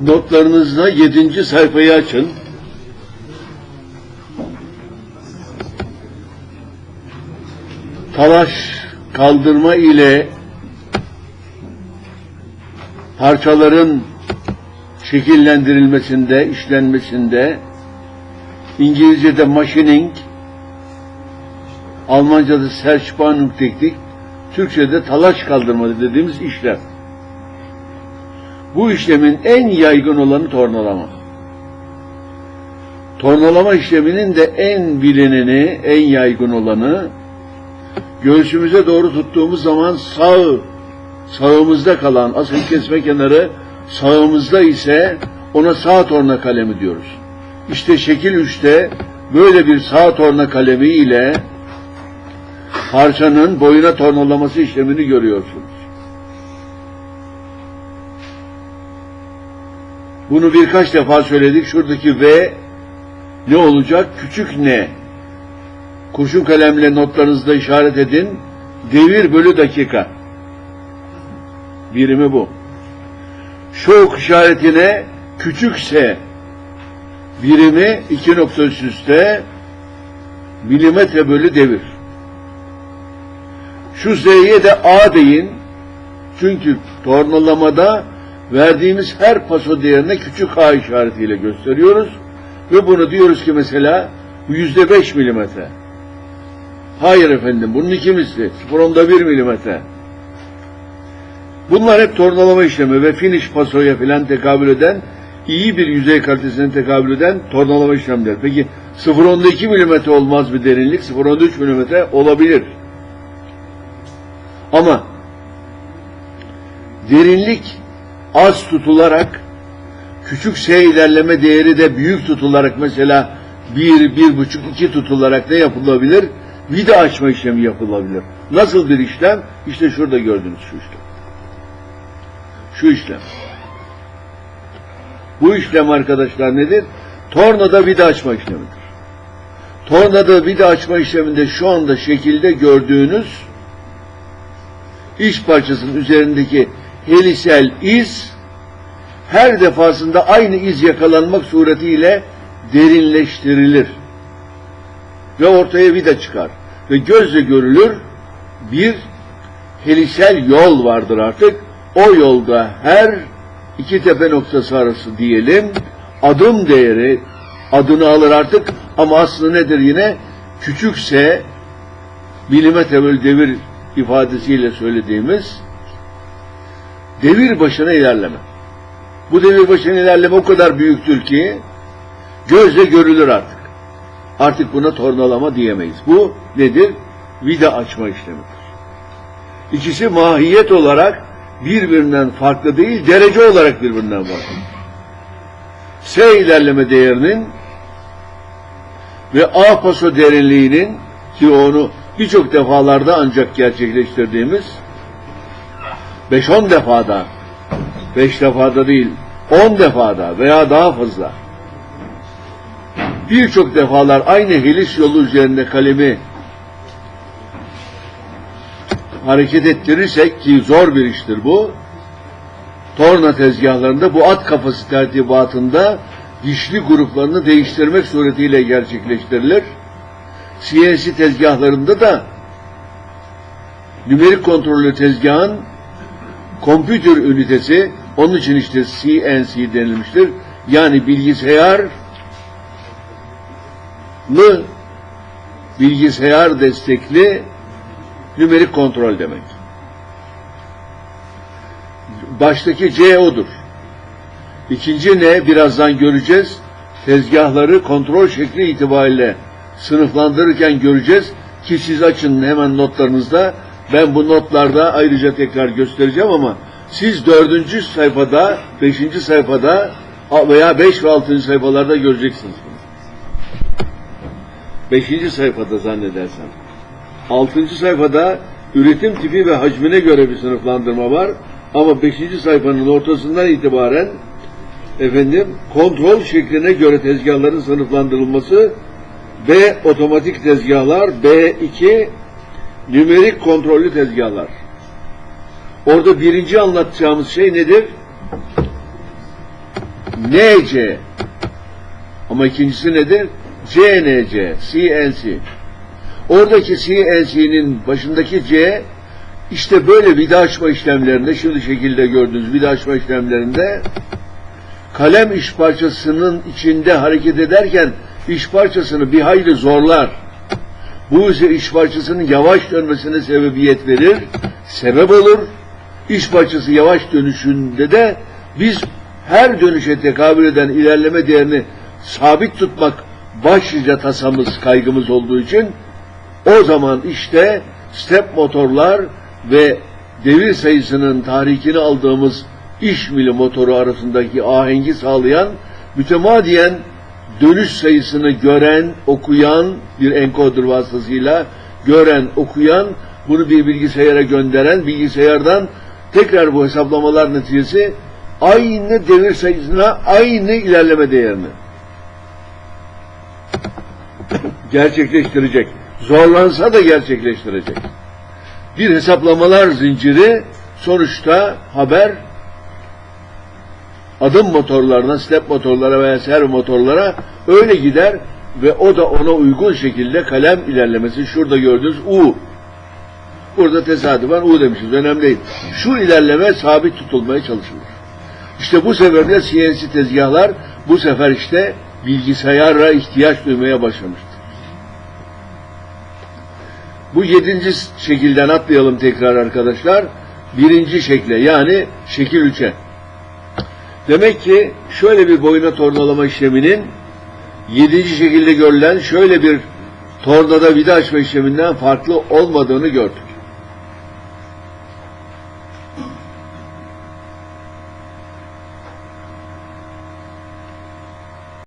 Notlarınızda yedinci sayfayı açın. Talaş kaldırma ile parçaların şekillendirilmesinde, işlenmesinde İngilizce'de machining, Almanca'da Serspannung teknik, Türkçe'de talaş kaldırma dediğimiz işlem. Bu işlemin en yaygın olanı tornalama. Tornalama işleminin de en bilineni, en yaygın olanı göğsümüze doğru tuttuğumuz zaman sağ sağımızda kalan asıl kesme kenarı sağımızda ise ona sağ torna kalemi diyoruz. İşte şekil 3'te böyle bir sağ torna kalemi ile parçanın boyuna tornalaması işlemini görüyorsunuz. Bunu birkaç defa söyledik. Şuradaki V ne olacak? Küçük ne? Kurşun kalemle notlarınızda işaret edin. Devir bölü dakika. Birimi bu. Şok işaretine küçük S birimi iki nokta üst üste milimetre bölü devir. Şu Z'ye de A deyin. Çünkü tornalamada verdiğimiz her paso değerine küçük A işaretiyle gösteriyoruz. Ve bunu diyoruz ki mesela yüzde beş milimetre. Hayır efendim bunun iki misli. Sıfır onda bir milimetre. Bunlar hep tornalama işlemi ve finish pasoya filan tekabül eden iyi bir yüzey kalitesine tekabül eden tornalama işlemleri. Peki 0.2 milimetre olmaz bir derinlik, 0.3 milimetre olabilir. Ama derinlik az tutularak küçük S ilerleme değeri de büyük tutularak mesela 1, 1,5, 2 tutularak ne yapılabilir? Vida açma işlemi yapılabilir. Nasıl bir işlem? İşte şurada gördüğünüz şu işlem. Şu işlem. Bu işlem arkadaşlar nedir? Tornada vida açma işlemidir. Tornada vida açma işleminde şu anda şekilde gördüğünüz iç parçasının üzerindeki helisel iz her defasında aynı iz yakalanmak suretiyle derinleştirilir. Ve ortaya vida çıkar. Ve gözle görülür bir helisel yol vardır artık. O yolda her iki tepe noktası arası diyelim adım değeri adını alır artık ama aslında nedir yine küçükse milimetre bölü devir ifadesiyle söylediğimiz devir başına ilerleme. Bu devir başına ilerleme o kadar büyüktür ki gözle görülür artık. Artık buna tornalama diyemeyiz. Bu nedir? Vida açma işlemidir. İkisi mahiyet olarak birbirinden farklı değil, derece olarak birbirinden farklı. S ilerleme değerinin ve A paso derinliğinin ki onu birçok defalarda ancak gerçekleştirdiğimiz 5-10 defada 5 defada değil 10 defada veya daha fazla birçok defalar aynı helis yolu üzerinde kalemi hareket ettirirsek ki zor bir iştir bu. Torna tezgahlarında bu at kafası tertibatında dişli gruplarını değiştirmek suretiyle gerçekleştirilir. CNC tezgahlarında da nümerik kontrollü tezgahın kompütür ünitesi onun için işte CNC denilmiştir. Yani bilgisayarlı bilgisayar destekli nümerik kontrol demek. Baştaki C odur. İkinci ne birazdan göreceğiz. Tezgahları kontrol şekli itibariyle sınıflandırırken göreceğiz ki siz açın hemen notlarınızda. Ben bu notlarda ayrıca tekrar göstereceğim ama siz dördüncü sayfada, beşinci sayfada veya beş ve altıncı sayfalarda göreceksiniz bunu. Beşinci sayfada zannedersem. Altıncı sayfada üretim tipi ve hacmine göre bir sınıflandırma var. Ama beşinci sayfanın ortasından itibaren efendim kontrol şekline göre tezgahların sınıflandırılması B otomatik tezgahlar, B2 nümerik kontrollü tezgahlar. Orada birinci anlatacağımız şey nedir? NC. Ama ikincisi nedir? CNC, CNC. Oradaki CNC'nin başındaki C işte böyle vida açma işlemlerinde, şimdi şekilde gördüğünüz vida açma işlemlerinde kalem iş parçasının içinde hareket ederken iş parçasını bir hayli zorlar. Bu ise iş parçasının yavaş dönmesine sebebiyet verir, sebep olur. İş parçası yavaş dönüşünde de biz her dönüşe tekabül eden ilerleme değerini sabit tutmak başlıca tasamız, kaygımız olduğu için o zaman işte step motorlar ve devir sayısının tahrikini aldığımız iş mili motoru arasındaki ahengi sağlayan mütemadiyen dönüş sayısını gören, okuyan bir encoder vasıtasıyla gören, okuyan, bunu bir bilgisayara gönderen, bilgisayardan tekrar bu hesaplamalar neticesi aynı devir sayısına, aynı ilerleme değerini gerçekleştirecek. Zorlansa da gerçekleştirecek. Bir hesaplamalar zinciri sonuçta haber adım motorlarına, step motorlara veya servo motorlara öyle gider ve o da ona uygun şekilde kalem ilerlemesi. Şurada gördüğünüz U. Burada tesadüfen U demişiz. Önemli değil. Şu ilerleme sabit tutulmaya çalışılır. İşte bu sefer de CNC tezgahlar bu sefer işte bilgisayara ihtiyaç duymaya başlamıştır. Bu yedinci şekilden atlayalım tekrar arkadaşlar. Birinci şekle yani şekil üçe. Demek ki şöyle bir boyuna tornalama işleminin yedinci şekilde görülen şöyle bir tornada vida açma işleminden farklı olmadığını gördük.